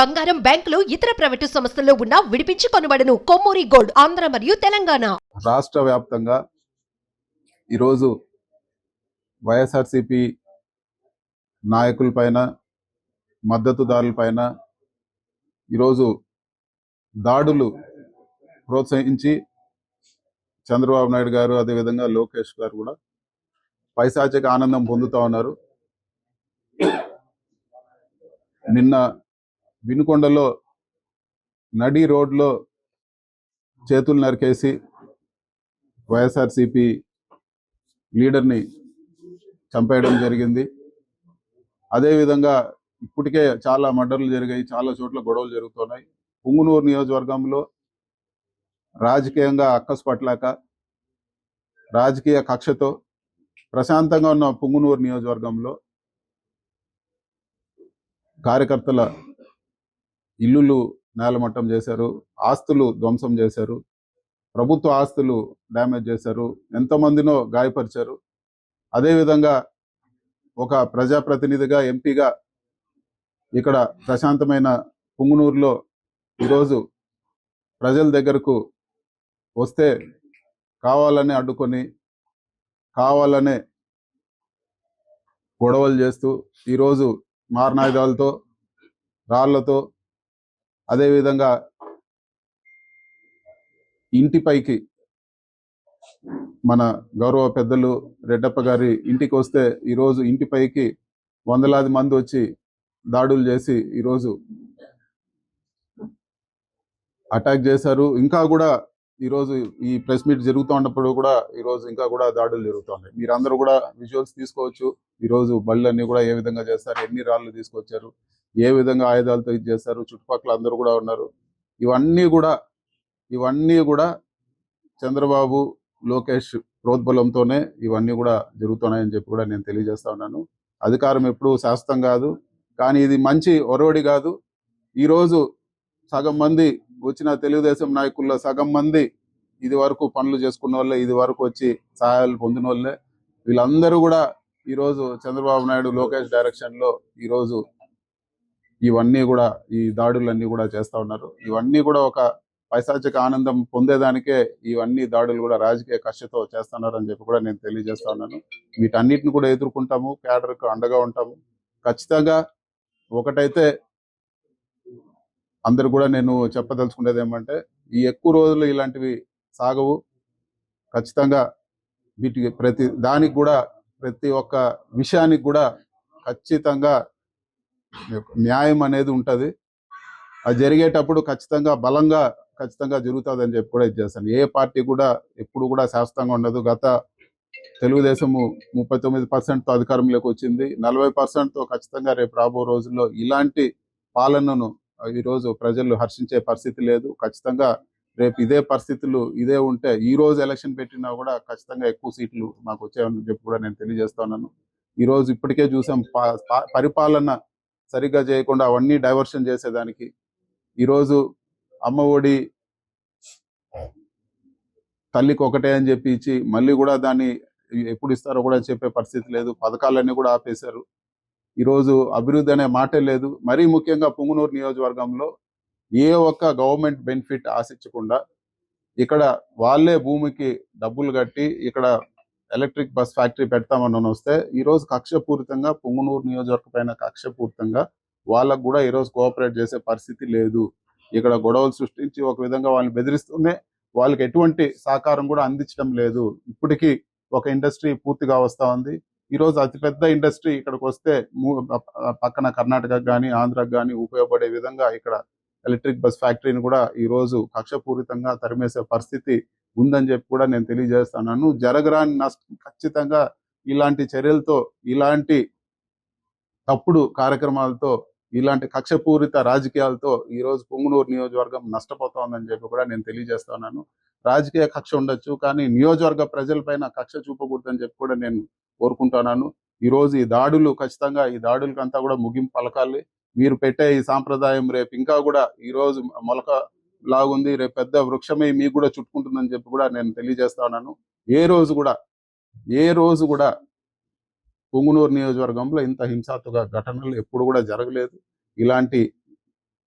బంగారం బ్యాంకులు ఇతర ప్రైవేటు సంస్థల్లో ఉన్న విడిపించి కొనబడను. కొమ్మూరి గోల్డ్ ఆంధ్ర మరియు తెలంగాణ. రాష్ట్ర వ్యాప్తంగా ఈరోజు వైఎస్ఆర్సిపి నాయకులపైన మద్దతుదారులపైన ఈరోజు దాడులు ప్రోత్సహించి చంద్రబాబు నాయుడు గారు అదేవిధంగా లోకేష్ గారు కూడా పైశాచిక ఆనందం పొందుతూ ఉన్నారు. నిన్న వినుకొండలో నడి రోడ్లో చేతులు నరికేసి వైఎస్ఆర్సిపి లీడర్ని చంపేయడం జరిగింది. అదేవిధంగా ఇప్పటికే చాలా మర్డర్లు జరిగాయి చాలా చోట్ల గొడవలు జరుగుతున్నాయి. పుంగునూరు నియోజకవర్గంలో రాజకీయంగా అక్కసు పట్టలేక రాజకీయ కక్షతో ప్రశాంతంగా ఉన్న పుంగునూరు నియోజకవర్గంలో కార్యకర్తల ఇల్లులు నేలమట్టం చేశారు ఆస్తులు ధ్వంసం చేశారు ప్రభుత్వ ఆస్తులు డ్యామేజ్ చేశారు ఎంతమందినో గాయపరిచారు. అదేవిధంగా ఒక ప్రజాప్రతినిధిగా ఎంపీగా ఇక్కడ ప్రశాంతమైన పుంగునూరులో ఈరోజు ప్రజల దగ్గరకు వస్తే కావాలని అడ్డుకొని కావాలనే గొడవలు చేస్తూ ఈరోజు మారణాయుధాలతో రాళ్ళతో అదేవిధంగా ఇంటిపైకి మన గౌరవ పెద్దలు రెడ్డప్ప గారి ఇంటికి వస్తే ఈరోజు ఇంటిపైకి వందలాది మంది వచ్చి దాడులు చేసి ఈరోజు అటాక్ చేశారు. ఇంకా కూడా ఈరోజు ఈ ప్రెస్ మీట్ జరుగుతూ ఉన్నప్పుడు కూడా ఈరోజు ఇంకా కూడా దాడులు జరుగుతున్నాయి మీరందరూ కూడా విజువల్స్ తీసుకోవచ్చు. ఈరోజు బళ్ళన్నీ కూడా ఏ విధంగా చేస్తారు? ఎన్ని రాళ్ళు తీసుకొచ్చారు? ఏ విధంగా ఆయుధాలతో ఇది చేస్తారు? చుట్టుపక్కల అందరూ కూడా ఉన్నారు. ఇవన్నీ కూడా ఇవన్నీ కూడా చంద్రబాబు లోకేష్ ప్రోద్బలంతోనే ఇవన్నీ కూడా జరుగుతున్నాయని చెప్పి కూడా నేను తెలియజేస్తా ఉన్నాను. అధికారం ఎప్పుడు శాశ్వతం కాదు. కానీ ఇది మంచి ఒరవడి కాదు. ఈరోజు సగం మంది వచ్చిన తెలుగుదేశం నాయకుల్లో సగం మంది ఇది వరకు పనులు చేసుకున్న వాళ్ళే ఇది వరకు వచ్చి సహాయాలు పొందిన వాళ్ళే. వీళ్ళందరూ కూడా ఈరోజు చంద్రబాబు నాయుడు లోకేష్ డైరెక్షన్లో ఈరోజు ఇవన్నీ కూడా ఈ దాడులన్నీ కూడా చేస్తా ఉన్నారు. ఇవన్నీ కూడా ఒక పైశాచిక ఆనందం పొందేదానికే ఇవన్నీ దాడులు కూడా రాజకీయ కక్షతో చేస్తున్నారు అని చెప్పి కూడా నేను తెలియజేస్తా ఉన్నాను. వీటన్నిటిని కూడా ఎదుర్కొంటాము క్యాడర్కు అండగా ఉంటాము. ఖచ్చితంగా ఒకటైతే అందరు కూడా నేను చెప్పదలుచుకునేది ఏమంటే ఈ ఎక్కువ రోజులు ఇలాంటివి సాగవు. ఖచ్చితంగా వీటికి ప్రతి దానికి కూడా ప్రతి ఒక్క విషయానికి కూడా ఖచ్చితంగా న్యాయం అనేది ఉంటది. అది జరిగేటప్పుడు ఖచ్చితంగా బలంగా ఖచ్చితంగా జరుగుతుంది అని చెప్పి కూడా ఇచ్చేస్తాను ఏ పార్టీ కూడా ఎప్పుడు కూడా శాశ్వతంగా ఉండదు. గత తెలుగుదేశము ముప్పై తొమ్మిది పర్సెంట్తో అధికారంలోకి వచ్చింది. నలభై పర్సెంట్తో ఖచ్చితంగా రేపు రాబో రోజుల్లో ఇలాంటి పాలనను ఈ రోజు ప్రజలు హర్షించే పరిస్థితి లేదు. ఖచ్చితంగా రేపు ఇదే పరిస్థితులు ఇదే ఉంటే ఈ రోజు ఎలక్షన్ పెట్టినా కూడా ఖచ్చితంగా ఎక్కువ సీట్లు మాకు వచ్చాయని చెప్పి కూడా నేను తెలియజేస్తున్నాను ఈ రోజు ఇప్పటికే చూసాం పరిపాలన సరిగ్గా చేయకుండా అవన్నీ డైవర్షన్ చేసేదానికి. ఈరోజు అమ్మ ఒడి తల్లికి ఒకటే అని చెప్పి ఇచ్చి మళ్ళీ కూడా దాన్ని ఎప్పుడు ఇస్తారో కూడా చెప్పే పరిస్థితి లేదు. పథకాలన్నీ కూడా ఆపేశారు. ఈరోజు అభివృద్ధి అనే మాటే లేదు. మరీ ముఖ్యంగా పుంగునూరు నియోజకవర్గంలో ఏ ఒక్క గవర్నమెంట్ బెనిఫిట్ ఆశించకుండా ఇక్కడ వాళ్ళే భూమికి డబ్బులు కట్టి ఇక్కడ ఎలక్ట్రిక్ బస్ ఫ్యాక్టరీ పెడతామని వస్తే ఈ రోజు కక్షపూరితంగా పుంగునూరు నియోజకవర్గ పైన కక్షపూరితంగా వాళ్ళకు కూడా ఈ రోజు కోఆపరేట్ చేసే పరిస్థితి లేదు. ఇక్కడ గొడవలు సృష్టించి ఒక విధంగా వాళ్ళని బెదిరిస్తూనే వాళ్ళకి ఎటువంటి సహకారం కూడా అందించడం లేదు. ఇప్పటికీ ఒక ఇండస్ట్రీ పూర్తిగా వస్తూ ఉంది. ఈ రోజు అతిపెద్ద ఇండస్ట్రీ ఇక్కడికి వస్తే పక్కన కర్ణాటకకు కానీ ఆంధ్రాకి కానీ ఉపయోగపడే విధంగా ఇక్కడ ఎలక్ట్రిక్ బస్ ఫ్యాక్టరీని కూడా ఈ రోజు కక్షపూరితంగా తరిమేసే పరిస్థితి ఉందని చెప్పి కూడా నేను తెలియజేస్తున్నాను. జరగరాని నష్టం ఖచ్చితంగా ఇలాంటి చర్యలతో ఇలాంటి తప్పుడు కార్యక్రమాలతో ఇలాంటి కక్షపూరిత రాజకీయాలతో ఈ రోజు పొంగునూరు నియోజకవర్గం నష్టపోతోందని చెప్పి కూడా నేను తెలియజేస్తున్నాను. రాజకీయ కక్ష ఉండొచ్చు కానీ నియోజకవర్గ ప్రజలపైన కక్ష చూపకూడదని చెప్పి కూడా నేను కోరుకుంటున్నాను. ఈ రోజు ఈ దాడులు ఖచ్చితంగా ఈ దాడులకంతా కూడా ముగింపు పలకాలి. మీరు పెట్టే ఈ సాంప్రదాయం రేపు ఇంకా కూడా ఈ రోజు మొలక లాగుంది రేపు పెద్ద వృక్షమే మీకు కూడా చుట్టుకుంటుందని చెప్పి కూడా నేను తెలియజేస్తా ఉన్నాను. ఏ రోజు కూడా ఏ రోజు కూడా పొంగునూరు నియోజకవర్గంలో ఇంత హింసాత్మక ఘటనలు ఎప్పుడు కూడా జరగలేదు. ఇలాంటి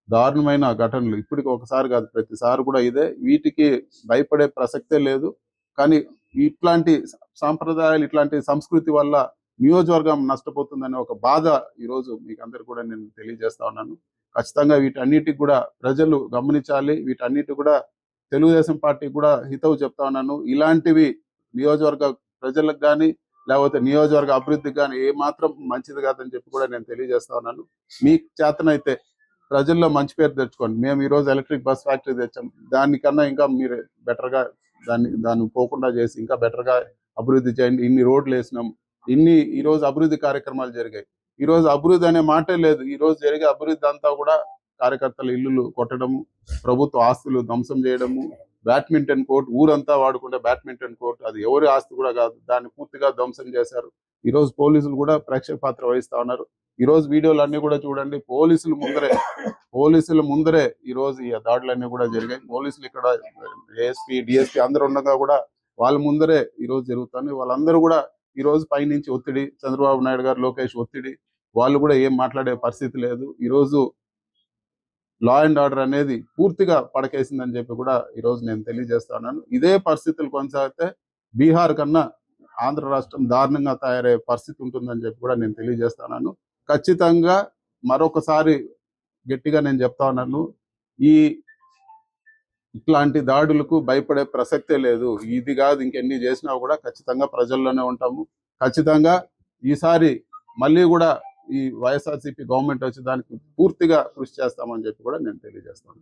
దారుణమైన ఘటనలు ఇప్పటికి ఒకసారి కాదు ప్రతిసారి కూడా ఇదే. వీటికి భయపడే ప్రసక్తే లేదు. కానీ ఇట్లాంటి సాంప్రదాయాలు ఇట్లాంటి సంస్కృతి వల్ల నియోజకవర్గం నష్టపోతుందనే ఒక బాధ ఈరోజు మీకు అందరు కూడా నేను తెలియజేస్తా ఉన్నాను. ఖచ్చితంగా వీటన్నిటికి కూడా ప్రజలు గమనించాలి. వీటన్నిటి కూడా తెలుగుదేశం పార్టీ కూడా హితవు చెప్తా ఉన్నాను. ఇలాంటివి నియోజకవర్గ ప్రజలకు కానీ లేకపోతే నియోజకవర్గ అభివృద్ధికి కానీ ఏ మాత్రం మంచిది కాదని చెప్పి కూడా నేను తెలియజేస్తా ఉన్నాను. మీ చేతనైతే ప్రజల్లో మంచి పేరు తెచ్చుకోండి. మేము ఈ రోజు ఎలక్ట్రిక్ బస్ ఫ్యాక్టరీ తెచ్చాం. దానికన్నా ఇంకా మీరు బెటర్గా దాన్ని దాన్ని పోకుండా చేసి ఇంకా బెటర్గా అభివృద్ధి చేయండి. ఇన్ని రోడ్లు వేసినాం. ఇన్ని ఈ రోజు అభివృద్ధి కార్యక్రమాలు జరిగాయి. ఈ రోజు అభివృద్ధి అనే మాటే లేదు. ఈ రోజు జరిగే అభివృద్ధి అంతా కూడా కార్యకర్తల ఇల్లులు కొట్టడము ప్రభుత్వ ఆస్తులు ధ్వంసం చేయడము బ్యాడ్మింటన్ కోర్ట్ ఊరంతా వాడుకుంటే బ్యాడ్మింటన్ కోర్ట్ అది ఎవరి ఆస్తి కూడా కాదు. దాన్ని పూర్తిగా ధ్వంసం చేశారు. ఈ రోజు పోలీసులు కూడా ప్రేక్షక పాత్ర వహిస్తా ఉన్నారు. ఈ రోజు వీడియోలు అన్ని కూడా చూడండి. పోలీసులు ముందరే. పోలీసుల ముందరే ఈ రోజు ఈ దాడులన్నీ కూడా జరిగాయి. పోలీసులు ఇక్కడ ఏఎస్పీ డిఎస్పీ అందరూ ఉండగా కూడా వాళ్ళ ముందరే ఈ రోజు జరుగుతుంది వాళ్ళందరూ కూడా ఈ రోజు పైనుంచి ఒత్తిడి చంద్రబాబు నాయుడు గారు లోకేష్ ఒత్తిడి వాళ్ళు కూడా ఏం మాట్లాడే పరిస్థితి లేదు. ఈ రోజు లా అండ్ ఆర్డర్ అనేది పూర్తిగా పడకేసిందని చెప్పి కూడా ఈ రోజు నేను తెలియజేస్తున్నాను ఇదే పరిస్థితులు కొనసాగితే బీహార్ కన్నా ఆంధ్ర రాష్ట్రం దారుణంగా తయారయ్యే పరిస్థితి ఉంటుందని చెప్పి కూడా నేను తెలియజేస్తున్నాను ఖచ్చితంగా మరొకసారి గట్టిగా నేను చెప్తా ఉన్నాను. ఈ ఇట్లాంటి దాడులకు భయపడే ప్రసక్తే లేదు. ఇది కాదు ఇంకెన్ని చేసినా కూడా ఖచ్చితంగా ప్రజల్లోనే ఉంటాము. ఖచ్చితంగా ఈసారి మళ్ళీ కూడా ఈ వైఎస్ఆర్సీపీ గవర్నమెంట్ వచ్చి దానికి పూర్తిగా కృషి చేస్తామని చెప్పి కూడా నేను తెలియజేస్తాను.